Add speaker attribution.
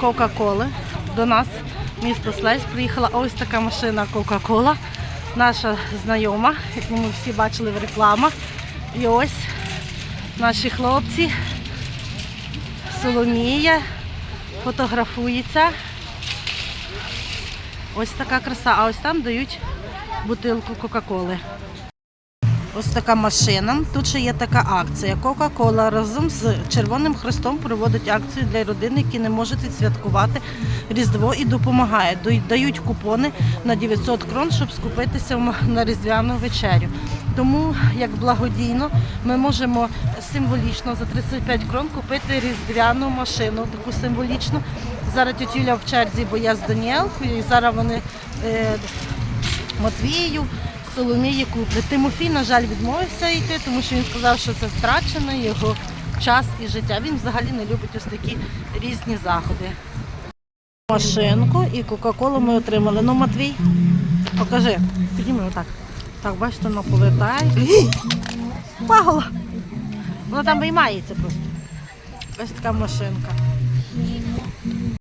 Speaker 1: Кока-Коли. До нас, місто Слесь, приїхала ось така машина Кока-Кола. Наша знайома, як ми всі бачили в рекламах. І ось наші хлопці, Соломія, фотографується. Ось така краса, а ось там дають бутилку Кока-Коли. Ось така машина. Тут ще є така акція. Кока-Кола разом з Червоним Хрестом проводить акцію для родин, які не можуть відсвяткувати Різдво і допомагає. Дають купони на 900 крон, щоб скупитися на різдвяну вечерю. Тому, як благодійно, ми можемо символічно за 35 крон купити різдвяну машину, таку символічну. Зараз тітюля в черзі, бо я з Даніелкою, і зараз вони е, Матвію, Соломії куплять. Тимофій, на жаль, відмовився йти, тому що він сказав, що це втрачено його час і життя. Він взагалі не любить ось такі різні заходи. Машинку і Кока-Колу ми отримали. Ну, Матвій, покажи. Підніми отак. Так, бачите, воно повертає. Пагла! Воно там виймається просто. Ось така машинка.